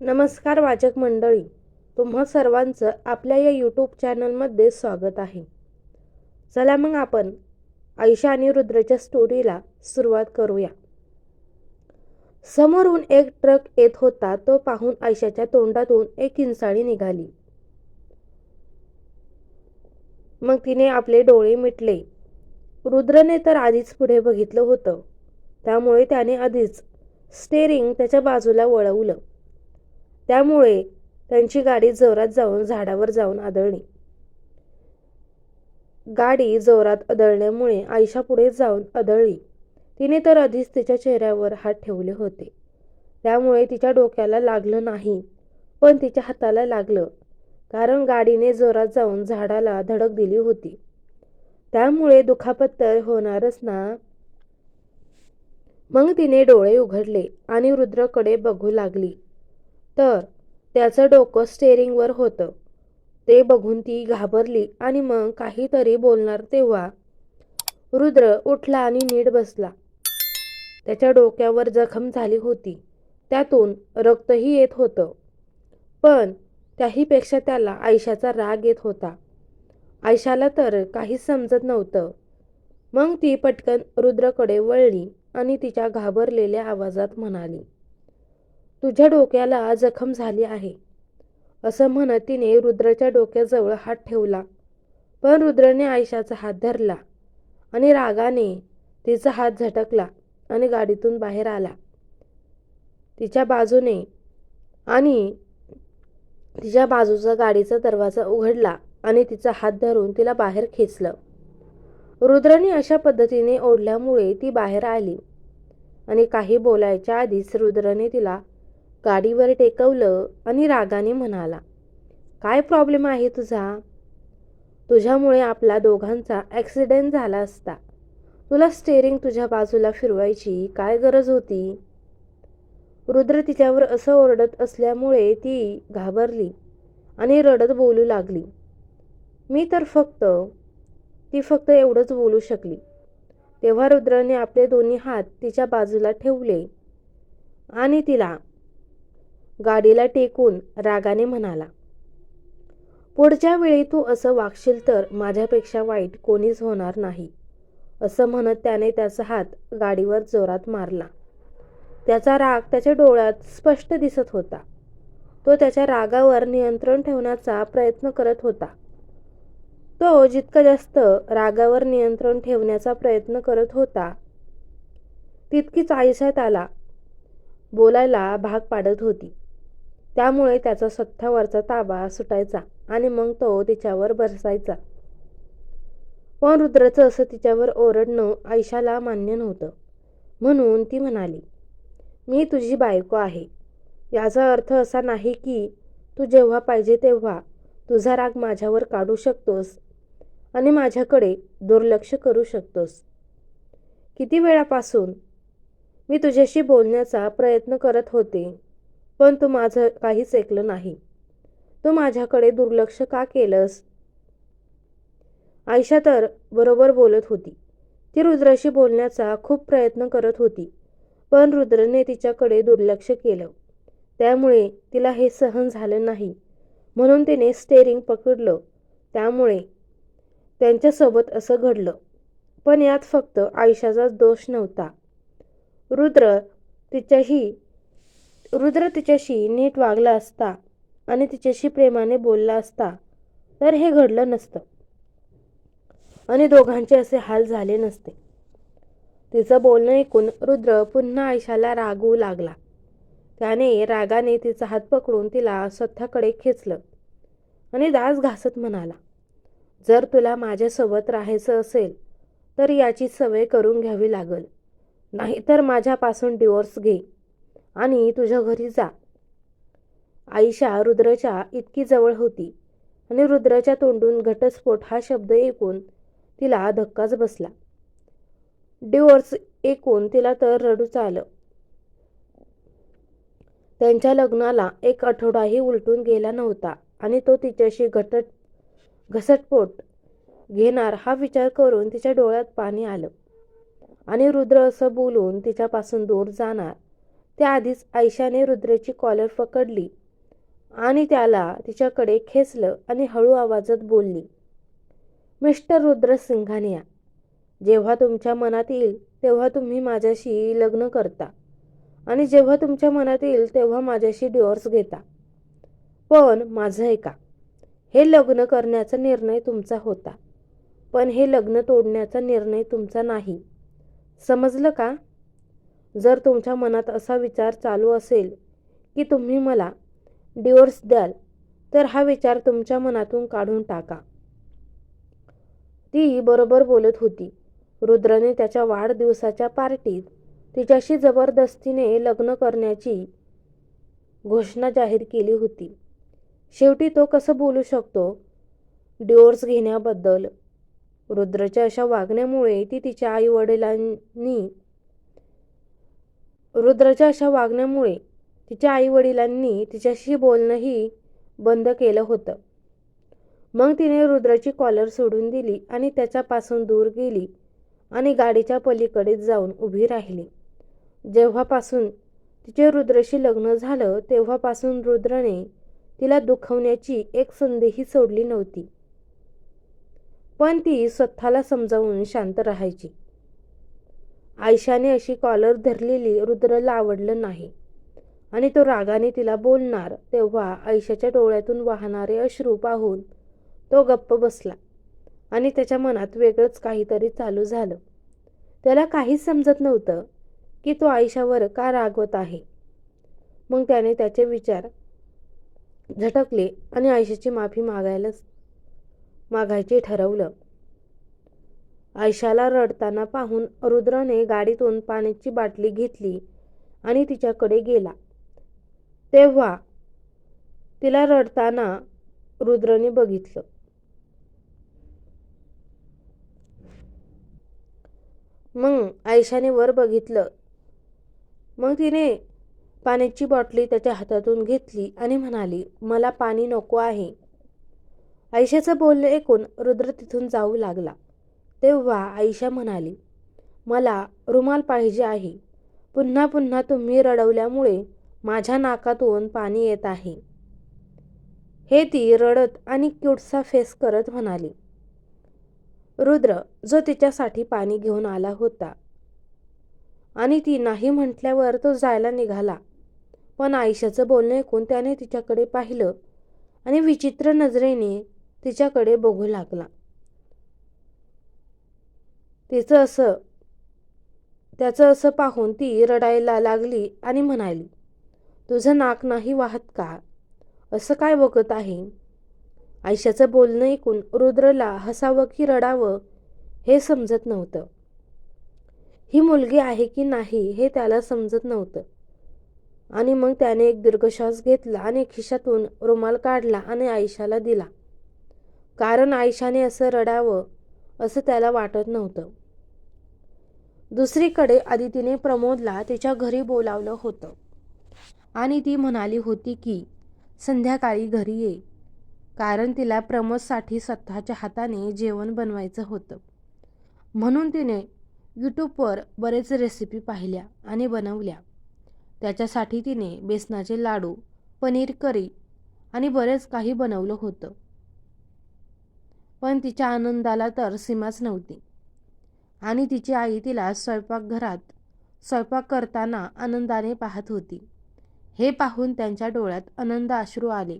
नमस्कार वाचक मंडळी तुम्हा सर्वांचं आपल्या या यूट्यूब चॅनलमध्ये स्वागत आहे. चला मग आपण आयशा आणि रुद्रच्या स्टोरीला सुरुवात करूया. समोरून एक ट्रक येत होता तो पाहून आयशाच्या तोंडातून एक किंचाळी निघाली. मग तिने आपले डोळे मिटले. रुद्रने तर आधीच पुढे बघितलं होतं. त्यामुळे त्याने आधीच स्टेरिंग त्याच्या बाजूला वळवलं. त्यामुळे त्यांची गाडी जोरात जाऊन झाडावर जाऊन आदळली. गाडी जोरात आदळल्यामुळे आयशा पुढे जाऊन आदळली. तिने तर आधीच तिच्या चेहऱ्यावर हात ठेवले होते. त्यामुळे तिच्या डोक्याला लागलं नाही पण तिच्या हाताला लागलं कारण गाडीने जोरात जाऊन झाडाला धडक दिली होती. त्यामुळे दुखापत तर होणारच ना? मग तिने डोळे उघडले आणि रुद्रकडे बघू लागली. तर त्याचं डोकं स्टेअरिंगवर होतं. ते बघून ती घाबरली आणि मग काहीतरी बोलणार तेव्हा रुद्र उठला आणि नीट बसला. त्याच्या डोक्यावर जखम झाली होती. त्यातून रक्तही येत होतं. पण त्याहीपेक्षा त्याला आयशाचा राग येत होता. आयशाला तर काहीच समजत नव्हतं. मग ती पटकन रुद्रकडे वळली आणि तिच्या घाबरलेल्या आवाजात म्हणाली तुझ्या डोक्याला जखम झाली आहे. असं म्हणत तिने रुद्रच्या डोक्याजवळ हात ठेवला. पण रुद्रने आयशाचा हात धरला आणि रागाने तिचा हात झटकला आणि गाडीतून बाहेर आला. तिच्या बाजूने आणि तिच्या बाजूचा गाडीचा दरवाजा उघडला आणि तिचा हात धरून तिला बाहेर खेचलं. रुद्रने अशा पद्धतीने ओढल्यामुळे ती बाहेर आली आणि काही बोलायच्या आधीच रुद्रने तिला गाडीवर टेकवलं आणि रागाने म्हणाला काय प्रॉब्लेम आहे तुझा? तुझ्यामुळे आपला दोघांचा ॲक्सिडेंट झाला असता. तुला स्टेअरिंग तुझ्या बाजूला फिरवायची काय गरज होती? रुद्र तिच्यावर असं ओरडत असल्यामुळे ती घाबरली आणि रडत बोलू लागली. मी तर फक्त ती फक्त एवढंच बोलू शकली. तेव्हा रुद्रने आपले दोन्ही हात तिच्या बाजूला ठेवले आणि तिला गाडीला टेकून रागाने म्हणाला पुढच्या वेळी तू असं वागशील तर माझ्यापेक्षा वाईट कोणीच होणार नाही असं म्हणत त्याने त्याचा हात गाडीवर जोरात मारला. त्याचा राग त्याच्या डोळ्यात स्पष्ट दिसत होता. तो त्याच्या रागावर नियंत्रण ठेवण्याचा प्रयत्न करत होता. तो जितका जास्त रागावर नियंत्रण ठेवण्याचा प्रयत्न करत होता तितकीच आयुष्यात आला बोलायला भाग पाडत होती. त्यामुळे त्याचा स्वतःवरचा ताबा सुटायचा आणि मग तो तिच्यावर बरसायचा पण रुद्राचं असं तिच्यावर ओरडणं आयशाला मान्य नव्हतं. म्हणून ती म्हणाली मी तुझी बायको आहे. याचा अर्थ असा नाही की तू जेव्हा पाहिजे तेव्हा तुझा राग माझ्यावर काढू शकतोस आणि माझ्याकडे दुर्लक्ष करू शकतोस. किती वेळापासून मी तुझ्याशी बोलण्याचा प्रयत्न करत होते. पण तू माझं काहीच ऐकलं नाही. तू माझ्याकडे दुर्लक्ष का केलंस? आयशा तर बरोबर बोलत होती. ती रुद्राशी बोलण्याचा खूप प्रयत्न करत होती पण रुद्रने तिच्याकडे दुर्लक्ष केलं. त्यामुळे तिला हे सहन झालं नाही. म्हणून तिने स्टेअरिंग पकडलं. त्यामुळे त्यांच्यासोबत असं घडलं. पण यात फक्त आयशाचा दोष नव्हता. रुद्र तिच्याही रुद्र तिच्याशी नीट वागला असता आणि तिच्याशी प्रेमाने बोलला असता तर हे घडलं नसतं. आणि दोघांचे असे हाल झाले नसते. तिचं बोलणं ऐकून रुद्र पुन्हा आयशाला रागवू लागला. त्याने रागाने तिचा हात पकडून तिला स्वतःकडे खेचलं आणि दास घासत म्हणाला जर तुला माझ्यासोबत राहायचं असेल तर याची सवय करून घ्यावी लागल. नाहीतर माझ्यापासून डिवोर्स घे. आणि तुझ्या घरी जा. आईशा रुद्रच्या इतकी जवळ होती आणि रुद्राच्या तोंडून घटस्फोट हा शब्द ऐकून तिला धक्काच बसला. डिवोर्स ऐकून तिला तर रडूच आलं. त्यांच्या लग्नाला एक आठवडाही उलटून गेला नव्हता आणि तो तिच्याशी घटट घसटपोट घेणार हा विचार करून तिच्या डोळ्यात पाणी आलं. आणि रुद्र असं बोलून तिच्यापासून दूर जाणार त्याआधीच आयशाने रुद्रची कॉलर पकडली आणि त्याला तिच्याकडे खेचलं आणि हळू आवाजात बोलली मिस्टर रुद्र सिंघानिया जेव्हा तुमच्या मनात येईल तेव्हा तुम्ही माझ्याशी लग्न करता आणि जेव्हा तुमच्या मनात येईल तेव्हा माझ्याशी डिवोर्स घेता. पण माझं ऐका हे लग्न करण्याचा निर्णय तुमचा होता पण हे लग्न तोडण्याचा निर्णय तुमचा नाही. समजलं का? जर तुमच्या मनात असा विचार चालू असेल की तुम्ही मला डिवोर्स द्याल तर हा विचार तुमच्या मनातून काढून टाका. ती बरोबर बोलत होती. रुद्रने त्याच्या वाढदिवसाच्या पार्टीत तिच्याशी जबरदस्तीने लग्न करण्याची घोषणा जाहीर केली होती. शेवटी तो कसं बोलू शकतो? डिवोर्स घेण्याबद्दल. रुद्रच्या अशा वागण्यामुळे ती तिच्या आई वडिलांनी रुद्रच्या अशा वागण्यामुळे तिच्या आई वडिलांनी तिच्याशी बोलणंही बंद केलं होतं. मग तिने रुद्राची कॉलर सोडून दिली आणि त्याच्यापासून दूर गेली आणि गाडीच्या पलीकडे जाऊन उभी राहिली. जेव्हापासून तिचे रुद्रशी लग्न झालं तेव्हापासून रुद्रने तिला दुखवण्याची एक संधीही सोडली नव्हती. पण ती स्वतःला समजावून शांत राहायची. आयशाने अशी कॉलर धरलेली रुद्रला आवडलं नाही. आणि तो रागाने तिला बोलणार तेव्हा आयशाच्या डोळ्यातून वाहणारे अश्रू पाहून तो गप्प बसला. आणि त्याच्या मनात वेगळंच काहीतरी चालू झालं. त्याला काहीच समजत नव्हतं की तो आयशावर का रागवत आहे. मग त्याने त्याचे विचार झटकले आणि आयशाची माफी मागायला मागायचे ठरवलं. आयशाला रडताना पाहून रुद्रने गाडीतून पाण्याची बाटली घेतली आणि तिच्याकडे गेला. तेव्हा तिला रडताना रुद्रने बघितलं. मग आयशाने वर बघितलं. मग तिने पाण्याची बॉटली त्याच्या हातातून घेतली आणि म्हणाली मला पाणी नको आहे. आयशाचं बोलणं ऐकून रुद्र तिथून जाऊ लागला. तेव्हा आयशा म्हणाली मला रुमाल पाहिजे आहे. पुन्हा पुन्हा तुम्ही रडवल्यामुळे माझ्या नाकातून पाणी येत आहे. हे ती रडत आणि क्यूटसा फेस करत म्हणाली रुद्र जो तिच्यासाठी पाणी घेऊन आला होता. आणि ती नाही म्हटल्यावर तो जायला निघाला. पण आयुष्याचं बोलणं ऐकून त्याने तिच्याकडे पाहिलं आणि विचित्र नजरेने तिच्याकडे बघू लागला. तिचं असं त्याचं असं पाहून ती रडायला लागली आणि म्हणाली तुझं नाक नाही वाहत का? असं काय बघत आहे? आयशाचं बोलणं ऐकून रुद्रला हसावं की रडावं हे समजत नव्हतं. ही मुलगी आहे की नाही हे त्याला समजत नव्हतं. आणि मग त्याने एक दीर्घश्वास घेतला आणि खिशातून रुमाल काढला आणि आयशाला दिला. कारण आयशाने असं रडावं असं त्याला वाटत नव्हतं. दुसरीकडे आदितीने प्रमोदला तिच्या घरी बोलावलं होतं. आणि ती म्हणाली होती की संध्याकाळी घरी ये. कारण तिला प्रमोदसाठी स्वतःच्या हाताने जेवण बनवायचं होतं. म्हणून तिने यूट्यूबवर बरेच रेसिपी पाहिल्या आणि बनवल्या. त्याच्यासाठी तिने बेसनाचे लाडू पनीर करी आणि बरेच काही बनवलं होतं. पण तिच्या आनंदाला तर सीमाच नव्हती. आणि तिची आई तिला स्वयंपाकघरात स्वयंपाक करताना आनंदाने पाहत होती. हे पाहून त्यांच्या डोळ्यात आनंद अश्रू आले.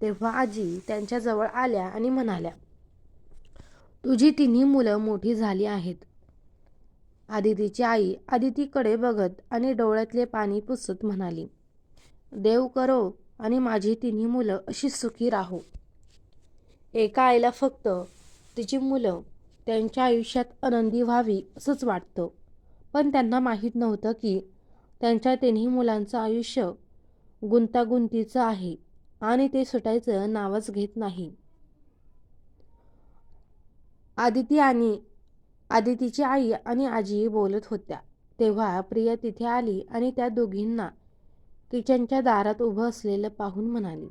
तेव्हा आजी त्यांच्याजवळ आल्या आणि म्हणाल्या तुझी तिन्ही मुलं मोठी झाली आहेत. आदितीची आई आदितीकडे बघत आणि डोळ्यातले पाणी पुसत म्हणाली देव करो आणि माझी तिन्ही मुलं अशी सुखी राहो. एका आईला फक्त तिची मुलं त्यांच्या आयुष्यात आनंदी व्हावी असंच वाटतं. पण त्यांना माहीत नव्हतं की त्यांच्या तिन्ही मुलांचं आयुष्य गुंतागुंतीचं आहे आणि ते सुटायचं नावच घेत नाही. आदिती आणि आदितीची आई आणि आजी बोलत होत्या. तेव्हा प्रिया तिथे आली आणि त्या दोघींना किचनच्या दारात उभं असलेलं पाहून म्हणाली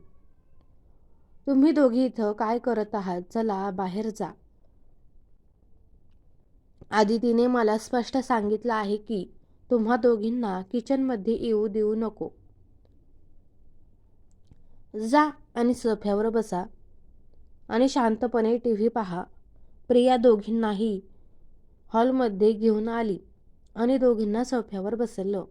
तुम्ही दोघी इथं काय करत आहात? चला बाहेर जा. आदितीने मला स्पष्ट सांगितलं आहे की तुम्हा दोघींना किचनमध्ये येऊ देऊ नको. जा आणि सोफ्यावर बसा आणि शांतपणे टी व्ही पहा. प्रिया दोघींनाही हॉलमध्ये घेऊन आली आणि दोघींना सोफ्यावर बसवलं.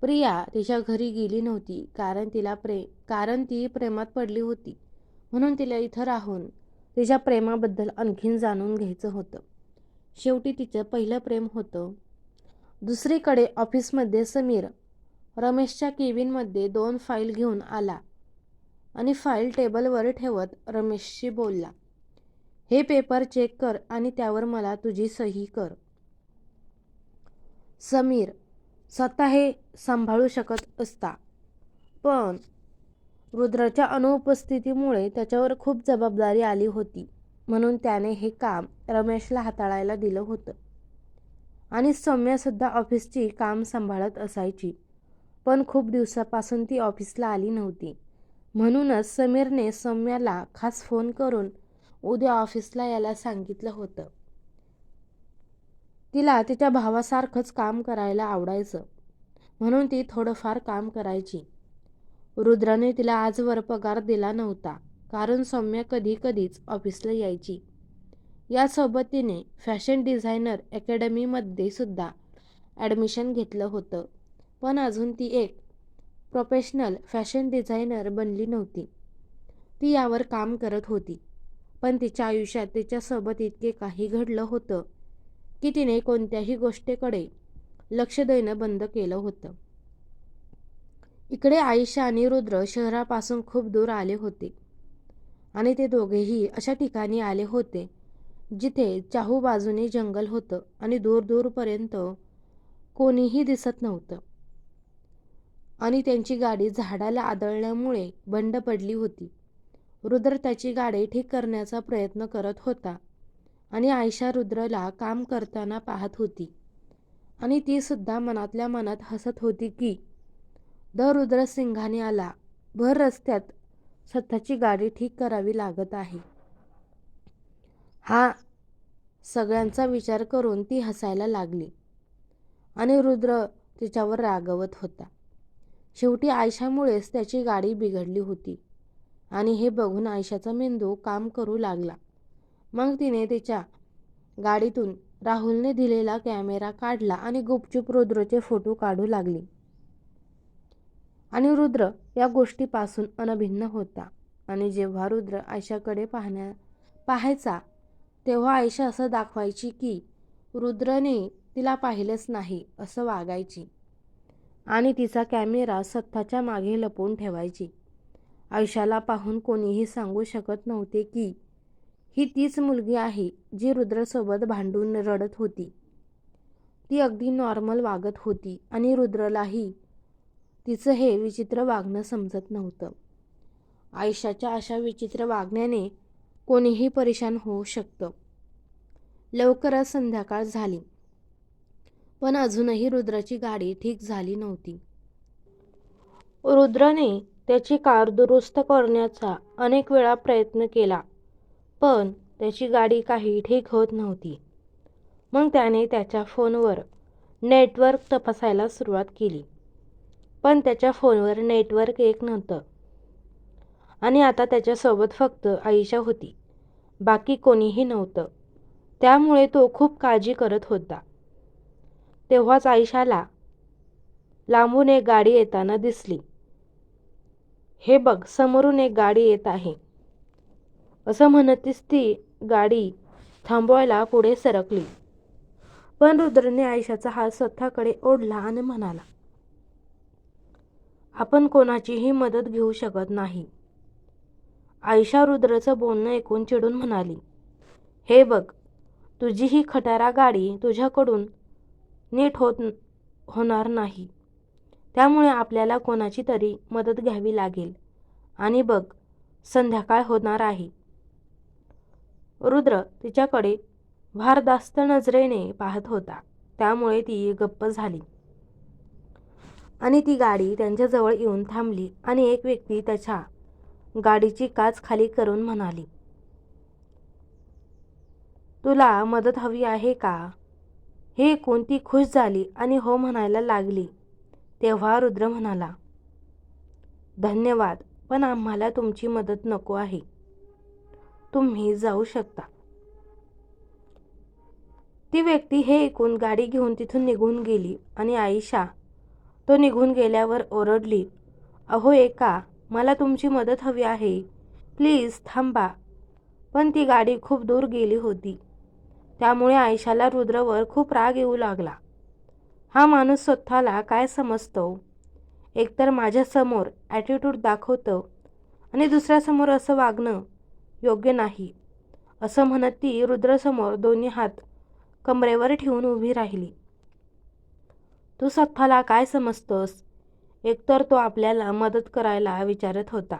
प्रिया तिच्या घरी गेली नव्हती कारण तिला प्रे कारण ती प्रेमात पडली होती म्हणून तिला इथं राहून तिच्या प्रेमाबद्दल आणखीन जाणून घ्यायचं होतं. शेवटी तिचं पहिलं प्रेम होतं. दुसरीकडे ऑफिसमध्ये समीर रमेशच्या केबिनमध्ये दोन फाईल घेऊन आला आणि फाईल टेबलवर ठेवत रमेशशी बोलला हे पेपर चेक कर आणि त्यावर मला तुझी सही कर. समीर स्वतः हे सांभाळू शकत असता पण रुद्राच्या अनुपस्थितीमुळे त्याच्यावर खूप जबाबदारी आली होती. म्हणून त्याने हे काम रमेशला हाताळायला दिलं होतं. आणि सौम्यासुद्धा ऑफिसची काम सांभाळत असायची. पण खूप दिवसापासून ती ऑफिसला आली नव्हती. म्हणूनच समीरने सौम्याला खास फोन करून उद्या ऑफिसला यायला सांगितलं होतं. तिला तिच्या भावासारखंच काम करायला आवडायचं. म्हणून ती थोडंफार काम करायची. रुद्राने तिला आजवर पगार दिला नव्हता. कारण सौम्या कधी कधीच ऑफिसला यायची. यासोबत तिने फॅशन डिझायनर अकॅडमीमध्ये सुद्धा ॲडमिशन घेतलं होतं. पण अजून ती एक प्रोफेशनल फॅशन डिझायनर बनली नव्हती. ती यावर काम करत होती. पण तिच्या आयुष्यात तिच्यासोबत इतके काही घडलं होतं की तिने कोणत्याही गोष्टीकडे लक्ष देणं बंद केलं होतं. इकडे आयुष्य आणि रुद्र शहरापासून खूप दूर आले होते. आणि ते दोघेही अशा ठिकाणी आले होते जिथे चाहू बाजूने जंगल होतं आणि दूर दूरपर्यंत कोणीही दिसत नव्हतं. आणि त्यांची गाडी झाडाला आदळल्यामुळे बंड पडली होती. रुद्र त्याची गाडी ठीक करण्याचा प्रयत्न करत होता आणि आयशा रुद्रला काम करताना पाहत होती. आणि तीसुद्धा मनातल्या मनात हसत होती की द रुद्रसिंघाने आला. भर रस्त्यात स्वतःची गाडी ठीक करावी लागत आहे. हा सगळ्यांचा विचार करून ती हसायला लागली आणि रुद्र तिच्यावर रागवत होता. शेवटी आयशामुळेच त्याची गाडी बिघडली होती आणि हे बघून आयशाचा मेंदू काम करू लागला. मग तिने तिच्या गाडीतून राहुलने दिलेला कॅमेरा काढला आणि गुपचूप रुद्रचे फोटो काढू लागली. आणि रुद्र या गोष्टीपासून अनभिन्न होता. आणि जेव्हा रुद्र आयशाकडे पाहण्या पाहायचा तेव्हा आयशा असं दाखवायची की रुद्रने तिला पाहिलंच नाही असं वागायची. आणि तिचा कॅमेरा स्वतःच्या मागे लपवून ठेवायची. आयशाला पाहून कोणीही सांगू शकत नव्हते की ही तीच मुलगी आहे जी रुद्रसोबत भांडून रडत होती. ती अगदी नॉर्मल वागत होती आणि रुद्रलाही तिचं हे विचित्र वागणं समजत नव्हतं. आयुष्याच्या अशा विचित्र वागण्याने कोणीही परेशान होऊ शकतं. लवकरच संध्याकाळ झाली. पण अजूनही रुद्राची गाडी ठीक झाली नव्हती. रुद्रने त्याची कार दुरुस्त करण्याचा अनेक वेळा प्रयत्न केला पण त्याची गाडी काही ठीक होत नव्हती. मग त्याने त्याच्या फोनवर नेटवर्क तपासायला सुरुवात केली. पण त्याच्या फोनवर नेटवर्क एक नव्हतं. आणि आता त्याच्यासोबत फक्त आईशा होती. बाकी कोणीही नव्हतं. त्यामुळे तो खूप काळजी करत होता. तेव्हाच आयशाला लांबून एक गाडी येताना दिसली. हे बघ समोरून एक गाडी येत आहे. असं म्हणतीस ती गाडी थांबवायला पुढे सरकली. पण रुद्रने आयशाचा हात स्वतःकडे ओढला आणि म्हणाला आपण कोणाचीही मदत घेऊ शकत नाही. आयशा रुद्रचं बोलणं ऐकून चिडून म्हणाली हे बघ तुझी ही खटारा गाडी तुझ्याकडून नीट होत होणार नाही. त्यामुळे आपल्याला कोणाची तरी मदत घ्यावी लागेल. आणि बघ संध्याकाळ होणार आहे. रुद्र तिच्याकडे भारदास्त नजरेने पाहत होता. त्यामुळे ती गप्प झाली. आणि ती गाडी त्यांच्याजवळ येऊन थांबली आणि एक व्यक्ती त्याच्या गाडीची काच खाली करून म्हणाली तुला मदत हवी आहे का? हे ऐकून ती खुश झाली आणि हो म्हणायला लागली. तेव्हा रुद्र म्हणाला धन्यवाद पण आम्हाला तुमची मदत नको आहे. तुम्ही जाऊ शकता. ती व्यक्ती हे ऐकून गाडी घेऊन तिथून निघून गेली आणि आयशा तो निघून गेल्यावर ओरडली अहो एका मला तुमची मदत हवी आहे. प्लीज थांबा. पण ती गाडी खूप दूर गेली होती. त्यामुळे आयशाला रुद्रवर खूप राग येऊ लागला. हा माणूस स्वतःला काय समजतो? एकतर माझ्यासमोर ॲटिट्यूड दाखवतं आणि दुसऱ्यासमोर असं वागणं योग्य नाही. असं म्हणत ती रुद्रसमोर दोन्ही हात कमरेवर ठेवून उभी राहिली. तू स्वतःला काय समजतोस? एकतर तो आपल्याला मदत करायला विचारत होता.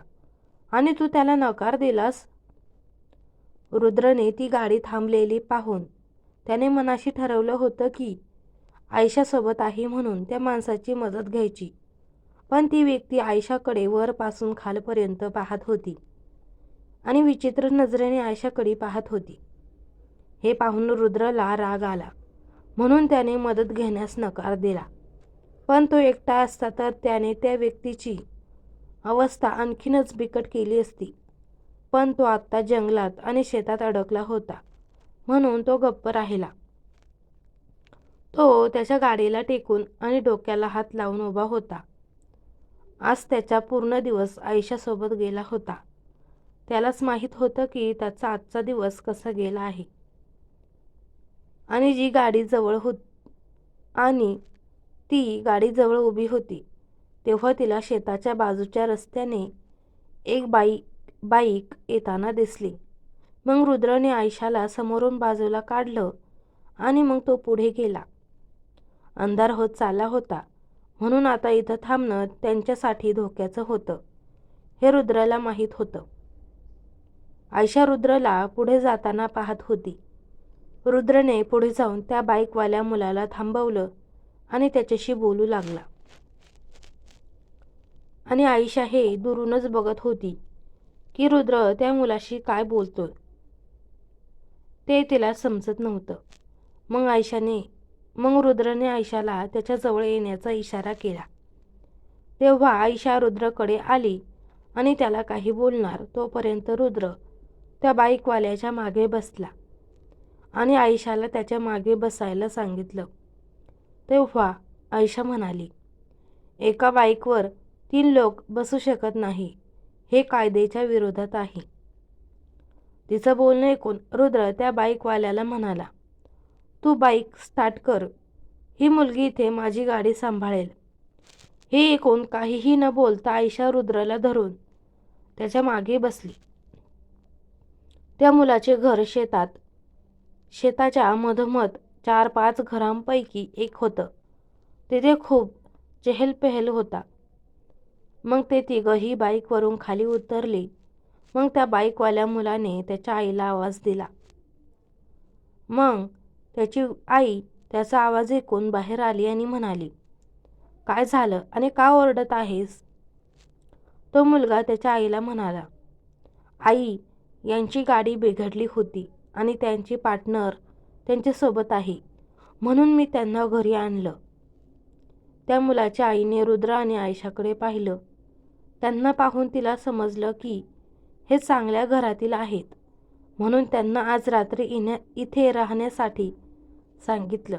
आणि तू त्याला नकार दिलास? रुद्रने ती गाडी थांबलेली पाहून त्याने मनाशी ठरवलं होतं की आयशासोबत आहे म्हणून त्या माणसाची मदत घ्यायची. पण ती व्यक्ती आयशाकडे वरपासून खालपर्यंत पाहत होती. आणि विचित्र नजरेने आयशाकडे पाहत होती. हे पाहून रुद्रला राग आला. म्हणून त्याने मदत घेण्यास नकार दिला. पण तो एकटा असता तर त्याने त्या व्यक्तीची अवस्था आणखीनच बिकट केली असती. पण तो आत्ता जंगलात आणि शेतात अडकला होता. म्हणून तो गप्प राहिला. तो त्याच्या गाडीला टेकून आणि डोक्याला हात लावून उभा होता. आज त्याचा पूर्ण दिवस आयुष्यासोबत गेला होता. त्यालाच माहीत होतं की त्याचा आजचा दिवस कसा गेला आहे. आणि जी गाडी जवळ होत आणि ती गाडी जवळ उभी होती तेव्हा तिला शेताच्या बाजूच्या रस्त्याने एक बाईक बाईक येताना दिसली. मग रुद्रने आयशाला समोरून बाजूला काढलं आणि मग तो पुढे गेला. अंधार होत चालला होता. म्हणून आता इथं थांबणं त्यांच्यासाठी धोक्याचं होतं. हे रुद्राला माहीत होतं. आयशा रुद्रला पुढे जाताना पाहत होती. रुद्रने पुढे जाऊन त्या बाईकवाल्या मुलाला थांबवलं आणि त्याच्याशी बोलू लागला. आणि आयशा हे दुरूनच बघत होती की रुद्र त्या मुलाशी काय बोलतोय. ते तिला समजत नव्हतं. मग आयशाने मग रुद्रने आयशाला त्याच्याजवळ येण्याचा इशारा केला. तेव्हा आयशा रुद्रकडे आली आणि त्याला काही बोलणार तोपर्यंत रुद्र त्या बाईकवाल्याच्या मागे बसला. आणि आयशाला त्याच्यामागे बसायला सांगितलं. तेव्हा आयशा म्हणाली एका बाईकवर तीन लोक बसू शकत नाही. हे कायद्याच्या विरोधात आहे. तिचं बोलणं ऐकून रुद्र त्या बाईकवाल्याला म्हणाला तू बाईक स्टार्ट कर. ही मुलगी इथे माझी गाडी सांभाळेल. हे ऐकून काहीही न बोलता आयशा रुद्रला धरून त्याच्यामागे बसली. त्या मुलाचे घर शेतात शेताच्या मधोमध चार पाच घरांपैकी एक होतं. तिथे खूप चेहलपेहल होता. मग ते तिघंही बाईकवरून खाली उतरली. मग त्या बाईकवाल्या मुलाने त्याच्या आईला आवाज दिला. मग त्याची आई त्याचा आवाज ऐकून बाहेर आली आणि म्हणाली काय झालं आणि का ओरडत आहेस? तो मुलगा त्याच्या आईला म्हणाला आई यांची गाडी बिघडली होती. आणि त्यांची पार्टनर त्यांच्यासोबत आहे. म्हणून मी त्यांना घरी आणलं. त्या मुलाच्या आईने रुद्र आणि आयशाकडे पाहिलं. त्यांना पाहून तिला समजलं की हे चांगल्या घरातील आहेत. म्हणून त्यांना आज रात्री इण्या इथे राहण्यासाठी सांगितलं.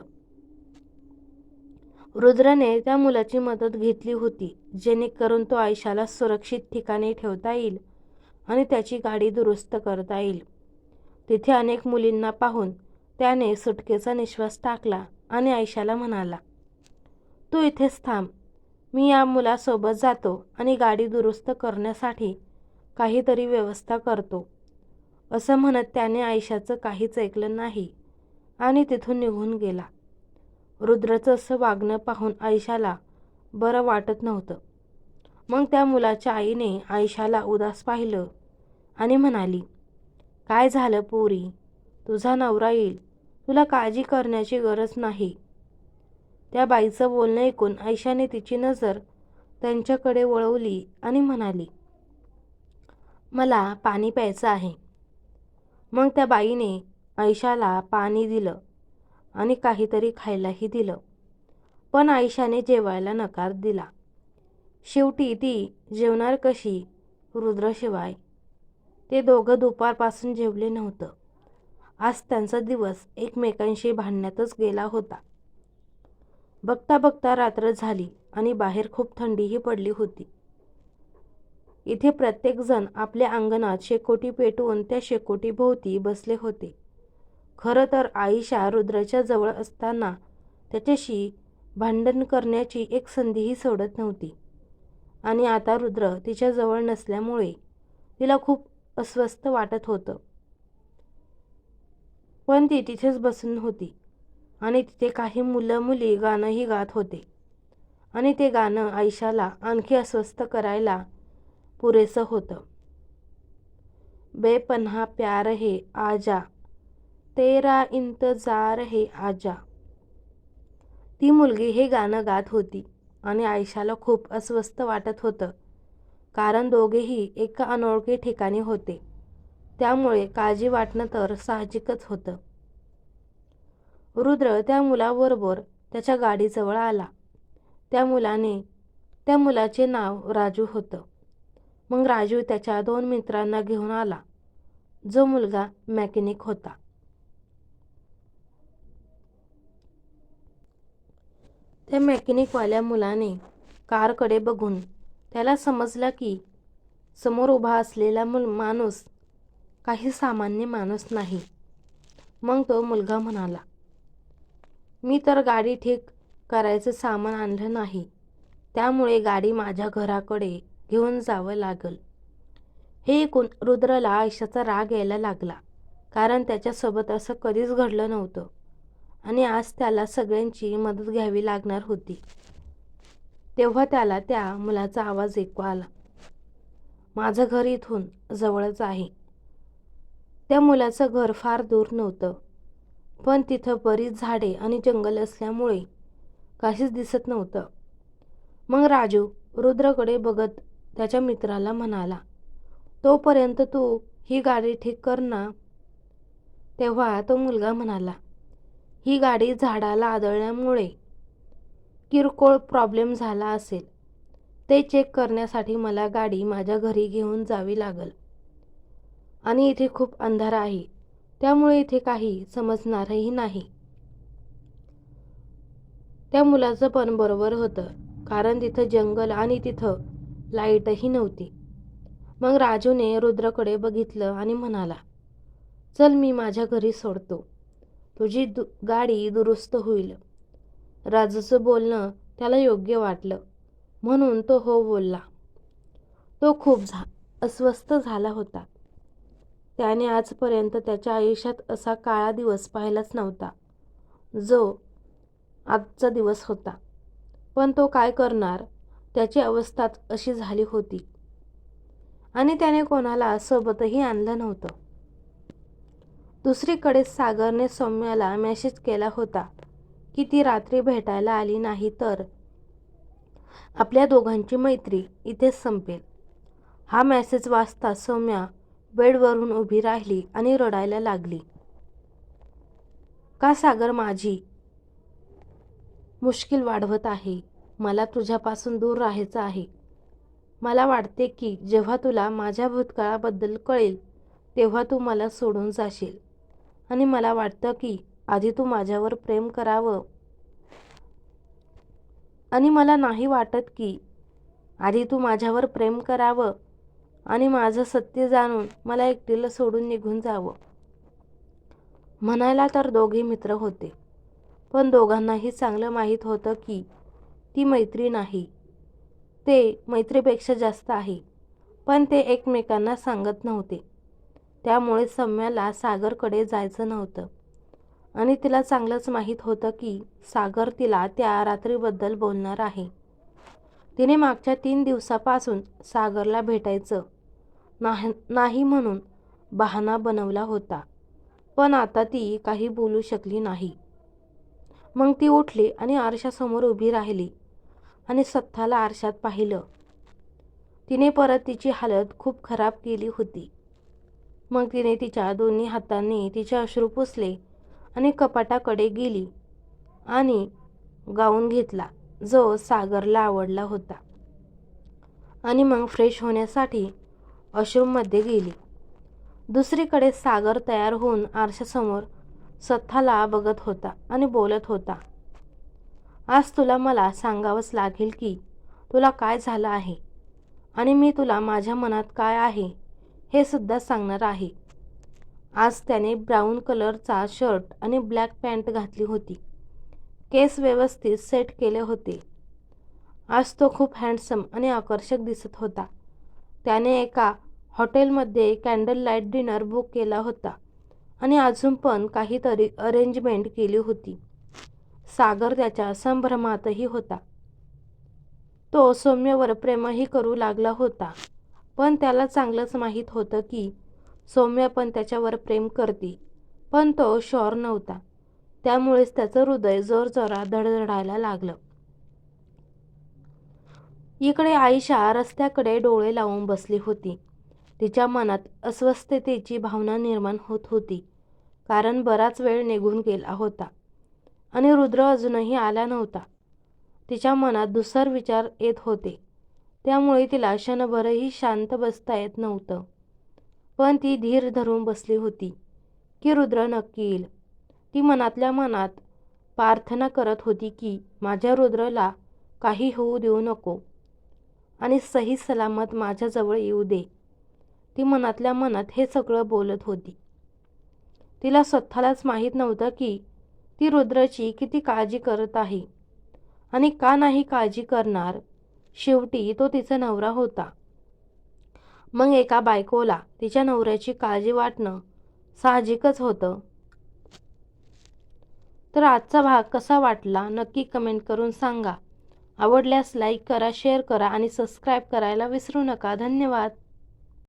रुद्रने त्या मुलाची मदत घेतली होती जेणेकरून तो आयशाला सुरक्षित ठिकाणी ठेवता येईल आणि त्याची गाडी दुरुस्त करता येईल. तिथे अनेक मुलींना पाहून त्याने सुटकेचा निश्वास टाकला आणि आयशाला म्हणाला तू इथेच थांब. मी या मुलासोबत जातो आणि गाडी दुरुस्त करण्यासाठी काहीतरी व्यवस्था करतो. असं म्हणत त्याने आयशाचं काहीच ऐकलं नाही आणि तिथून निघून गेला. रुद्रचं असं वागणं पाहून आयशाला बरं वाटत नव्हतं. मग त्या मुलाच्या आईने आयशाला उदास पाहिलं आणि म्हणाली काय झालं पोरी? तुझा नवरा येईल. तुला काळजी करण्याची गरज नाही. त्या बाईचं बोलणं ऐकून आयशाने तिची नजर त्यांच्याकडे वळवली आणि म्हणाली मला पाणी प्यायचं आहे. मग त्या बाईने आयशाला पाणी दिलं आणि काहीतरी खायलाही दिलं. पण आयशाने जेवायला नकार दिला. शेवटी ती जेवणार कशी? रुद्रशिवाय ते दोघं दुपारपासून जेवले नव्हतं. आज त्यांचा दिवस एकमेकांशी भांडण्यातच गेला होता. बघता बघता रात्र झाली आणि बाहेर खूप थंडीही पडली होती. इथे प्रत्येकजण आपल्या अंगणात शेकोटी पेटवून त्या शेकोटीभोवती बसले होते. खरं तर आईशा रुद्राच्या जवळ असताना त्याच्याशी भांडण करण्याची एक संधीही सोडत नव्हती. आणि आता रुद्र तिच्याजवळ नसल्यामुळे तिला खूप अस्वस्थ वाटत होतं. पण ती तिथेच बसून होती आणि तिथे काही मुलं मुली गाणंही गात होते. आणि ते गाणं आयशाला आणखी अस्वस्थ करायला पुरेसं होतं. बेपन्हा प्यार हे आजा तेरा इंतजार हे आजा. ती मुलगी हे गाणं गात होती आणि आयशाला खूप अस्वस्थ वाटत होतं. कारण दोघेही एका अनोळखी ठिकाणी होते. त्यामुळे काळजी वाटणं तर साहजिकच होतं. रुद्र त्या मुलाबरोबर त्याच्या गाडीजवळ आला. त्या मुलाने त्या मुलाचे नाव राजू होतं. मग राजू त्याच्या दोन मित्रांना घेऊन आला. जो मुलगा मॅकॅनिक होता. त्या मॅकॅनिकवाल्या मुलाने कारकडे बघून त्याला समजला की समोर उभा असलेला मुल माणूस काही सामान्य माणूस नाही. मग तो मुलगा म्हणाला मी तर गाडी ठीक करायचं सामान आणलं नाही. त्यामुळे गाडी माझ्या घराकडे घेऊन जावं लागल. हे ऐकून रुद्रला आयुष्याचा राग यायला लागला कारण त्याच्यासोबत असं कधीच घडलं नव्हतं. आणि आज त्याला सगळ्यांची मदत घ्यावी लागणार होती. तेव्हा त्याला त्या मुलाचा आवाज ऐकू आला. माझं घर इथून जवळच आहे. त्या मुलाचं घर फार दूर नव्हतं. पण तिथं बरीच झाडे आणि जंगल असल्यामुळे काहीच दिसत नव्हतं. मग राजू रुद्रकडे बघत त्याच्या मित्राला म्हणाला तोपर्यंत तू ही गाडी ठीक कर ना. तेव्हा तो मुलगा म्हणाला ही गाडी झाडाला आदळल्यामुळे किरकोळ प्रॉब्लेम झाला असेल. ते चेक करण्यासाठी मला गाडी माझ्या घरी घेऊन जावी लागल. आणि इथे खूप अंधार आहे. त्यामुळे इथे काही समजणारही नाही. त्या मुलाचं पण बरोबर होतं. कारण तिथं जंगल आणि तिथं लाईटही नव्हती. मग राजूने रुद्रकडे बघितलं आणि म्हणाला चल मी माझ्या घरी सोडतो. तुझी दु गाडी दुरुस्त होईल. राजूचं बोलणं त्याला योग्य वाटलं. म्हणून तो हो बोलला. तो खूप झा अस्वस्थ झाला होता. त्याने आजपर्यंत त्याच्या आयुष्यात असा काळा दिवस पाहिलाच नव्हता. जो आजचा दिवस होता. पण तो काय करणार? त्याची अवस्थाच अशी झाली होती. आणि त्याने कोणाला सोबतही आणलं नव्हतं. दुसरीकडे सागरने सौम्याला मेसेज केला होता. की ती रात्री भेटायला आली नाही तर? आपल्या दोघांची मैत्री इथेच संपेल. हा मेसेज वाचता सौम्या बेडवरून उभी राहिली आणि रडायला लागली. का सागर माझी? मुश्किल वाढवत आहे. मला तुझ्यापासून दूर राहायचं आहे. मला वाटते की जेव्हा तुला माझ्या भूतकाळाबद्दल कळेल तेव्हा तू मला सोडून जाशील. आणि मला वाटतं की आधी तू माझ्यावर प्रेम करावं. आणि मला नाही वाटत की आधी तू माझ्यावर प्रेम करावं आणि माझं सत्य जाणून मला एकटीला सोडून निघून जावं. म्हणायला तर दोघे मित्र होते पण दोघांनाही चांगलं माहीत होतं की ती मैत्री नाही. ते मैत्रीपेक्षा जास्त आहे पण ते एकमेकांना सांगत नव्हते. त्यामुळे सम्याला सागरकडे जायचं नव्हतं. आणि तिला चांगलंच माहीत होतं की सागर तिला त्या रात्रीबद्दल बोलणार आहे. तिने मागच्या तीन दिवसापासून सागरला भेटायचं नाही नाही म्हणून बहाणा बनवला होता. पण आता ती काही बोलू शकली नाही. मग ती उठली आणि आरशासमोर उभी राहिली आणि सत्ताला आरशात पाहिलं. तिने परत तिची हालत खूप खराब केली होती. मग तिने तिच्या दोन्ही हातांनी तिचे अश्रू पुसले आणि कपाटाकडे गेली आणि गाऊन घेतला जो सागरला आवडला होता. आणि मग फ्रेश होण्यासाठी वॉशरूममध्ये गेली. दुसरीकडे सागर तयार होऊन आरशासमोर स्वतःला बघत होता आणि बोलत होता आज तुला मला सांगावंच लागेल की तुला काय झालं आहे आणि मी तुला माझ्या मनात काय आहे हे सुद्धा सांगणार आहे. आज त्याने ब्राऊन कलरचा शर्ट आणि ब्लॅक पॅन्ट घातली होती. केस व्यवस्थित सेट केले होते. आज तो खूप हँडसम आणि आकर्षक दिसत होता. त्याने एका हॉटेलमध्ये कॅन्डल लाइट डिनर बुक केला होता आणि अजून पण काहीतरी अरेंजमेंट केली होती. सागर त्याच्या संभ्रमातही होता. तो सौम्यवर प्रेमही करू लागला होता पण त्याला चांगलंच माहीत होतं की सौम्य पण त्याच्यावर प्रेम करते. पण तो शॉर नव्हता. त्यामुळेच त्याचं हृदय जोरजोरात धडधडायला लागलं. इकडे आईशा रस्त्याकडे डोळे लावून बसली होती. तिच्या मनात अस्वस्थतेची भावना निर्माण होत होती. कारण बराच वेळ निघून गेला होता. आणि रुद्र अजूनही आला नव्हता. तिच्या मनात दुसर विचार येत होते. त्यामुळे तिला क्षणभरही शांत बसता येत नव्हतं. पण ती धीर धरून बसली होती. की रुद्र नक्की येईल. ती मनातल्या मनात प्रार्थना करत होती की माझ्या रुद्रला काही होऊ देऊ नको आणि सही सलामत माझ्याजवळ येऊ दे. ती मनातल्या मनात हे सगळं बोलत होती. तिला स्वतःलाच माहीत नव्हतं की ती रुद्राची किती काळजी करत आहे आणि का नाही काळजी करणार. शेवटी तो तिचा नवरा होता. मग एका बायकोला तिच्या नवऱ्याची काळजी वाटणं साहजिकच होतं. तर आजचा भाग कसा वाटला नक्की कमेंट करून सांगा. आवडल्यास लाईक करा शेअर करा आणि सबस्क्राईब करायला विसरू नका. धन्यवाद.